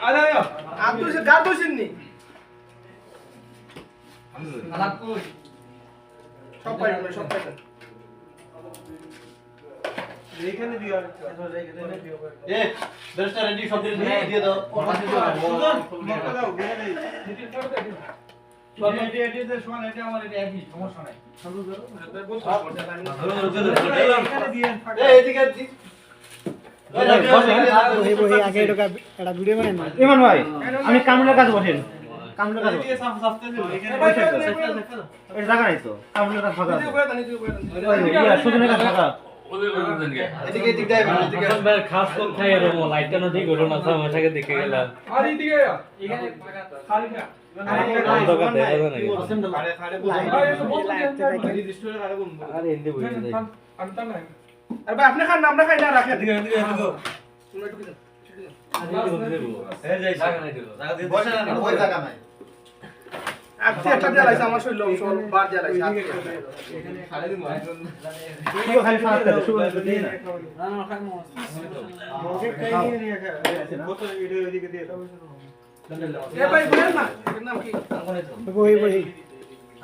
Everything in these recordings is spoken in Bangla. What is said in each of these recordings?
আরে আর তুই সে গার দইছিস নি সব পাইবেন সব পাইবেন এইখানে দিও এ দশটা রেডি সব দিয়ে দিয়ে দিয়ে দাও। দিয়ে দাও। সুজন মক্কা দাও গেলে নেই এটি এটি যে সমান এটা আমার এটা একই সমস্যা নাই। ইমান ভাই আমি কামড়ের কাছে বসেন। কাছে জায়গা নাই তো। কাছে ফাঁকা সুজনের কাছে ফাঁকা। খাস খাই না ঠিক না সামাশাকে দেখে গেলাম। আর আরে আপনি খান না আমরা খাই না রাখেন। এদিকে, এদিকে, এদিকে। তোমরা একটু দিন। এই যে, জায়গা দিয়ে বসে না, ওই জায়গা নাই। আজকে একটা বহি বহি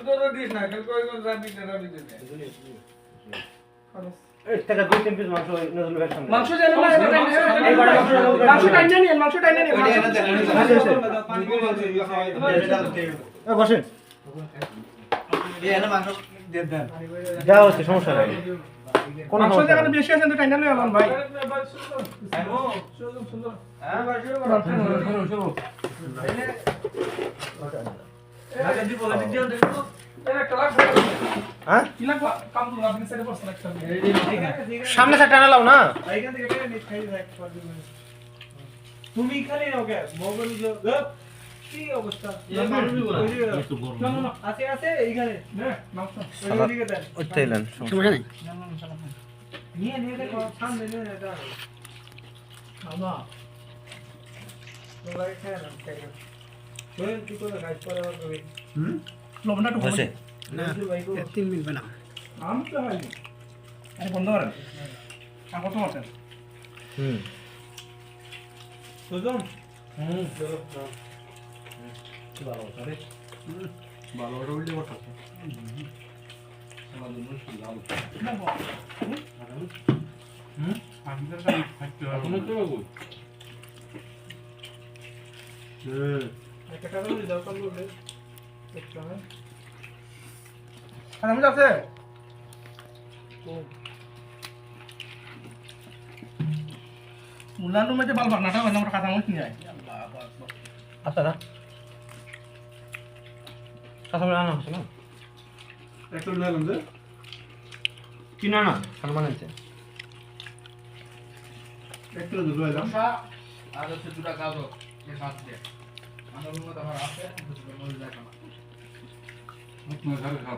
এখান থেকে লিবল সমস্যা কি ওকে হালকা বিল দেবে না তুই তো দিস না কাল কই কোন রাবি না। যা হচ্ছে সমস্যা নাই ভাই হ্যাঁ সামনে সাইড টানা লাও না। এইখান থেকে কেটে নিচ খাই রাখ তুমি খালি মোবাইল কি অবস্থা আছে আছে এইখানে। সমস্যা নেই? নিয়ে নিয়ে দেখো সামনে নিয়ে খায় খায় না কবি লবণটা একটু হয়েছে? এক তিন মিনিট বানাও। আম তো হয়নি। আরে বন্ধ করেন। আর কত মারছেন হুম। সুজন হুম একটা কথা বলি দাও কল বলে একটা হয় আমি আছে মুলার রুমে যে বালবার নাটা হয় আমরা কাঁচা মরিচ নিয়ে আচ্ছা না কাঁচামরিচ আনা হচ্ছে না? একটা নিলাম যে। কিনা না সালমান আনছে একটা দুটো এলাম আর হচ্ছে দুটা গাজর, এই পাঁচ দিয়ে। আমার রুমে তো আবার আছে, কিন্তু মরে যায় না।